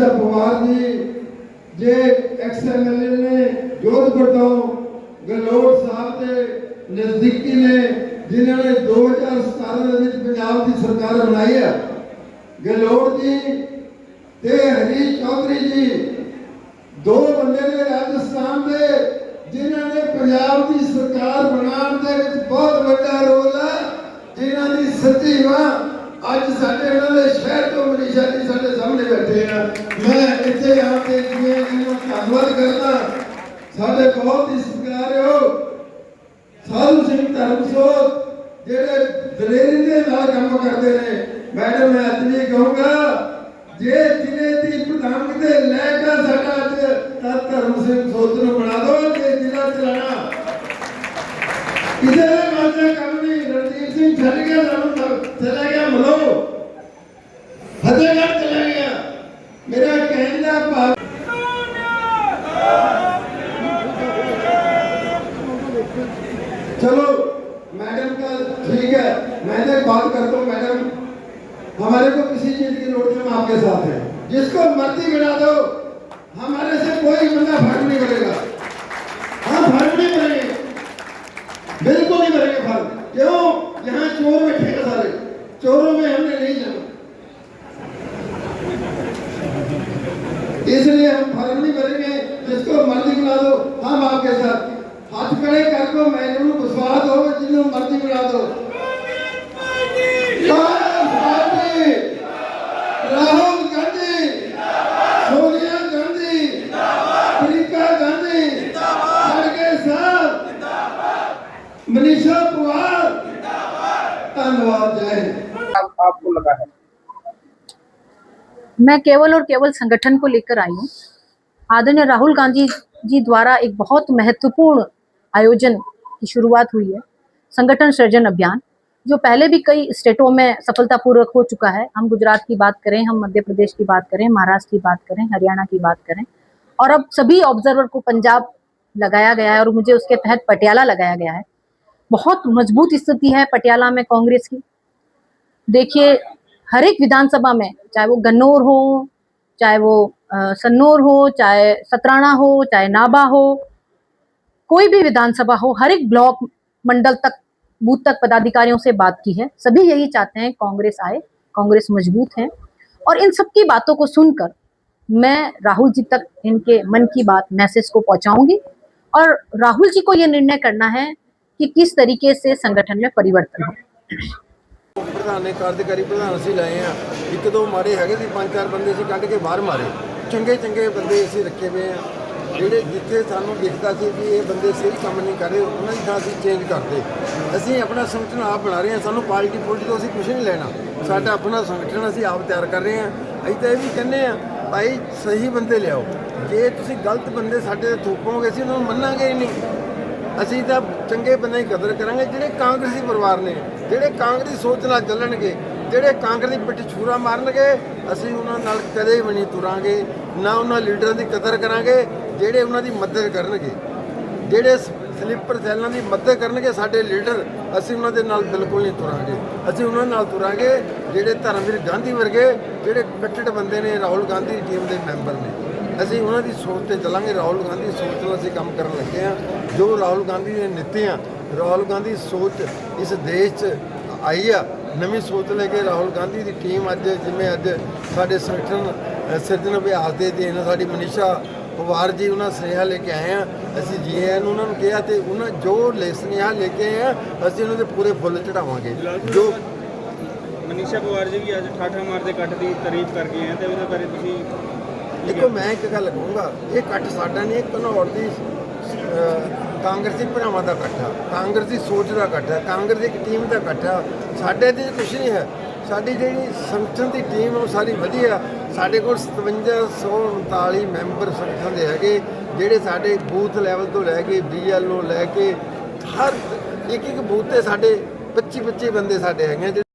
ਮਨੀਸ਼ਾ ਪਵਾਰ ਜੀ ਜੇ ਐਕਸਐਮਐਲਏ ਨੇ ਜੋਧਪੁਰ ਗਲੋੜ ਸਾਹਿਬ ਦੇ ਨਜ਼ਦੀਕੀ ਨੇ, ਜਿਨ੍ਹਾਂ ਨੇ 2017 ਦੇ ਵਿੱਚ ਪੰਜਾਬ ਦੀ ਸਰਕਾਰ ਬਣਾਈ ਹੈ। ਗਲੋੜ ਜੀ ਤੇ ਹਰੀ ਚੌਧਰੀ ਜੀ, ਦੋ ਬੰਦੇ ਨੇ ਰਾਜਸਥਾਨ ਦੇ, ਜਿਨ੍ਹਾਂ ਨੇ ਪੰਜਾਬ ਦੀ ਸਰਕਾਰ ਬਣਾਉਣ ਦੇ ਵਿੱਚ ਬਹੁਤ ਵੱਡਾ ਰੋਲ ਹੈ, ਜਿਨ੍ਹਾਂ ਦੀ ਸੱਚੀ ਵਾਹ ਅੱਜ ਸਾਡੇ ਇਹਨਾਂ ਦੇ ਸ਼ਹਿਰ ਤੋਂ ਮਨੀਸ਼ਾ ਜੀ ਸਾਡੇ ਸਾਹਮਣੇ ਬੈਠੇ ਆ। ਮੈਂ ਇੱਥੇ ਆ ਕੇ ਜਿਵੇਂ ਇਹਨਾਂ ਧੰਨਵਾਦ ਕਰਦਾ, ਸਾਡੇ ਬਹੁਤ ਹੀ ਸਤਿਕਾਰਯੋਗ ਸਾਧੂ ਸਿੰਘ ਧਰਮਸੋਤ ਜਿਹੜੇ ਦਲੇਰੀ ਦੇ ਨਾਲ ਕੰਮ ਕਰਦੇ ਨੇ। ਮੈਡਮ, ਮੈਂ ਅੱਜ ਵੀ ਕਹੂੰਗਾ, ਜੇ ਜ਼ਿਲ੍ਹੇ ਦੀ ਪ੍ਰਧਾਨਗੀ ਦੇ ਲੈ ਕੇ ਸਾਡਾ ਅੱਜ, ਤਾਂ ਧਰਮ ਸਿੰਘ ਸੋਤ ਨੂੰ ਬਣਾ ਦਿਓ ਜੇ ਜ਼ਿਲ੍ਹਾ ਚਲਾਣਾ। ਕਿਸੇ ਦੇ ਕੰਮ ਨਹੀਂ ਰਣਜੀਤ ਸਿੰਘ ਛੱਡ ਗਿਆ, ਸਾਨੂੰ ਚਲਾ ਗਿਆ। हमारे को किसी चीज़ की नोट में आपके साथ हैं। जिसको मर्ज़ी गिरा दो, हमारे से कोई बंदा फ़र्क नहीं करेगा। हम फ़र्क नहीं करेंगे। बिल्कुल नहीं करेंगे फ़र्क। क्यों? यहाँ चोर बैठे हैं सारे। चोरों में हमने नहीं जाना। इसलिए हम फ़र्क नहीं करेंगे। जिसको मर्ज़ी बना दो, हम आपके साथ हथ खड़े कर दो मैनू विश्वास हो जिन्हों मर्ज़ी बना दो कांग्रेस पार्टी, राहुल गांधी सोनिया गांधी प्रियंका गांधी खड़गे साहब मनीषा पवार धन्यवाद जय आपको लगा है। मैं केवल और केवल संगठन को लेकर आई हूँ। आदरणीय राहुल गांधी जी द्वारा एक बहुत महत्वपूर्ण आयोजन की शुरुआत हुई है संगठन सृजन अभियान जो पहले भी कई स्टेटों में सफलतापूर्वक हो चुका है। हम गुजरात की बात करें हम मध्य प्रदेश की बात करें महाराष्ट्र की बात करें हरियाणा की बात करें और अब सभी ऑब्जर्वर को पंजाब लगाया गया है और मुझे उसके तहत पटियाला लगाया गया है। बहुत मज़बूत स्थिति है पटियाला में कांग्रेस की। देखिए हर एक विधानसभा में, चाहे वो गन्नौर हो, चाहे वो सन्नौर हो, चाहे सतराना हो, चाहे नाबा हो, कोई भी विधानसभा हो हर एक ब्लॉक मंडल तक, बूथ तक पदाधिकारियों से बात की है। सभी यही चाहते हैं कांग्रेस आए, कांग्रेस मज़बूत है। और इन सबकी बातों को सुनकर मैं राहुल जी तक इनके मन की बात, मैसेज को पहुंचाऊँगी। और राहुल जी को ये निर्णय करना है कि किस तरीके से संगठन में परिवर्तन हो ਪ੍ਰਧਾਨ ਨੇ ਕਾਰਜਕਾਰੀ ਪ੍ਰਧਾਨ ਅਸੀਂ ਲਏ ਆ ਇੱਕ ਦੋ ਮਾਰੇ ਹੈਗੇ ਸੀ ਪੰਜ ਚਾਰ ਬੰਦੇ ਸੀ ਕੱਢ ਕੇ ਬਾਹਰ ਮਾਰੇ ਚੰਗੇ ਚੰਗੇ ਬੰਦੇ ਅਸੀਂ ਰੱਖੇ ਹੋਏ ਆ ਜਿਹੜੇ ਜਿੱਥੇ ਸਾਨੂੰ ਦਿਖਦਾ ਸੀ ਵੀ ਇਹ ਬੰਦੇ ਸਹੀ ਕੰਮ ਨਹੀਂ ਕਰ ਰਹੇ ਉਹਨਾਂ ਦੀ ਥਾਂ ਅਸੀਂ ਚੇਂਜ ਕਰਦੇ ਅਸੀਂ ਆਪਣਾ ਸੰਗਠਨ ਆਪ ਬਣਾ ਰਹੇ ਹਾਂ ਸਾਨੂੰ ਪਾਰਟੀ ਪੁਲਿਸ ਤੋਂ ਅਸੀਂ ਕੁਝ ਨਹੀਂ ਲੈਣਾ ਸਾਡਾ ਆਪਣਾ ਸੰਗਠਨ ਅਸੀਂ ਆਪ ਤਿਆਰ ਕਰ ਰਹੇ ਹਾਂ ਅਸੀਂ ਤਾਂ ਇਹ ਵੀ ਕਹਿੰਦੇ ਆ ਭਾਈ ਸਹੀ ਬੰਦੇ ਲਿਆਓ ਜੇ ਤੁਸੀਂ ਗਲਤ ਬੰਦੇ ਸਾਡੇ ਤੇ ਥੋਪੋਗੇ ਅਸੀਂ ਉਹਨਾਂ ਨੂੰ ਮੰਨਾਂਗੇ ਹੀ ਨਹੀਂ ਅਸੀਂ ਤਾਂ ਚੰਗੇ ਬੰਦੇ ਦੀ ਕਦਰ ਕਰਾਂਗੇ, ਜਿਹੜੇ ਕਾਂਗਰਸੀ ਪਰਿਵਾਰ ਨੇ, ਜਿਹੜੇ ਕਾਂਗਰਸੀ ਸੋਚ ਨਾਲ ਚੱਲਣਗੇ, ਜਿਹੜੇ ਕਾਂਗਰਸ ਦੀ ਪਿੱਠ ਛੂਰਾ ਮਾਰਨਗੇ, ਅਸੀਂ ਉਹਨਾਂ ਨਾਲ ਕਦੇ ਵੀ ਨਹੀਂ ਤੁਰਾਂਗੇ, ਨਾ ਉਹਨਾਂ ਲੀਡਰਾਂ ਦੀ ਕਦਰ ਕਰਾਂਗੇ, ਜਿਹੜੇ ਉਹਨਾਂ ਦੀ ਮਦਦ ਕਰਨਗੇ। ਜਿਹੜੇ ਸਲੀਪਰ ਸੈੱਲਾਂ ਦੀ ਮਦਦ ਕਰਨਗੇ, ਸਾਡੇ ਲੀਡਰ, ਅਸੀਂ ਉਹਨਾਂ ਦੇ ਨਾਲ ਬਿਲਕੁਲ ਨਹੀਂ ਤੁਰਾਂਗੇ। ਅਸੀਂ ਉਹਨਾਂ ਨਾਲ ਤੁਰਾਂਗੇ, ਜਿਹੜੇ ਧਰਮਵੀਰ ਗਾਂਧੀ ਵਰਗੇ, ਜਿਹੜੇ ਕੱਟੜ ਬੰਦੇ ਨੇ, ਰਾਹੁਲ ਗਾਂਧੀ ਦੀ ਟੀਮ ਦੇ ਮੈਂਬਰ ਨੇ। ਅਸੀਂ ਉਹਨਾਂ ਦੀ ਸੋਚ ਤੇ ਚੱਲਾਂਗੇ। ਰਾਹੁਲ ਗਾਂਧੀ ਦੀ ਸੋਚ ਨਾਲ ਅਸੀਂ ਕੰਮ ਕਰਨ ਲੱਗੇ ਹਾਂ। ਜੋ ਰਾਹੁਲ ਗਾਂਧੀ ਦੇ ਨੀਤੀਆਂ ਰਾਹੁਲ ਗਾਂਧੀ ਸੋਚ ਇਸ ਦੇਸ਼ 'ਚ ਆਈ ਆ। ਨਵੀਂ ਸੋਚ ਲੈ ਕੇ ਰਾਹੁਲ ਗਾਂਧੀ ਦੀ ਟੀਮ ਅੱਜ, ਜਿਵੇਂ ਅੱਜ ਸਾਡੇ ਸੰਗਠਨ ਸਿਰਜਣ ਅਭਿਆਸ ਦੇ ਦੇਣ, ਸਾਡੀ ਮਨੀਸ਼ਾ ਪਵਾਰ ਜੀ, ਉਹਨਾਂ ਸੁਨੇਹਾ ਲੈ ਕੇ ਆਏ ਆ। ਅਸੀਂ ਜੀਐਨ ਉਹਨਾਂ ਨੂੰ ਕਿਹਾ ਤੇ ਉਹਨਾਂ ਜੋ ਲੈ ਸੁਨੇਹਾ ਲੈ ਕੇ ਆਏ ਆ, ਅਸੀਂ ਉਹਨਾਂ ਦੇ ਪੂਰੇ ਫੁੱਲ ਚੜਾਵਾਂਗੇ। ਜੋ ਮਨੀਸ਼ਾ ਪਵਾਰ ਜੀ ਵੀ ਅੱਜ ਠਾਠਾ ਮਾਰ ਦੇ ਕੱਟ ਦੀ ਤਾਰੀਫ ਕਰ ਗਏ ਆ ਤੇ ਉਹਦੇ ਬਾਰੇ ਤੁਸੀਂ ਦੇਖੋ ਮੈਂ ਇੱਕ ਗੱਲ ਕਹੂੰਗਾ ਇਹ ਇਕੱਠ ਸਾਡਾ ਨਹੀਂ ਇਹ ਘਨੌਰ ਦੀ ਅਹ, ਕਾਂਗਰਸੀ ਭਰਾਵਾਂ ਦਾ ਇਕੱਠ ਆ ਕਾਂਗਰਸ ਦੀ ਸੋਚ ਦਾ ਇਕੱਠ ਹੈ ਕਾਂਗਰਸ ਦੀ ਇੱਕ ਟੀਮ ਦਾ ਇਕੱਠ ਆ। ਸਾਡੇ ਤੇ ਕੁਝ ਨਹੀਂ ਹੈ। ਸਾਡੀ ਜਿਹੜੀ ਸੰਗਠਨ ਦੀ ਟੀਮ ਉਹ ਸਾਰੀ ਵਧੀਆ ਸਾਡੇ ਕੋਲ 5739 ਮੈਂਬਰ ਸੰਗਠਨ ਦੇ ਹੈਗੇ ਜਿਹੜੇ ਸਾਡੇ ਬੂਥ ਲੈਵਲ ਤੋਂ ਲੈ ਕੇ ਬੀਐਲਓ ਲੈ ਕੇ ਹਰ ਇੱਕ ਇੱਕ ਬੂਥ ਤੇ ਸਾਡੇ 25 25 ਬੰਦੇ ਸਾਡੇ ਹੈਗੇ ਆ ਜਿਹੜੇ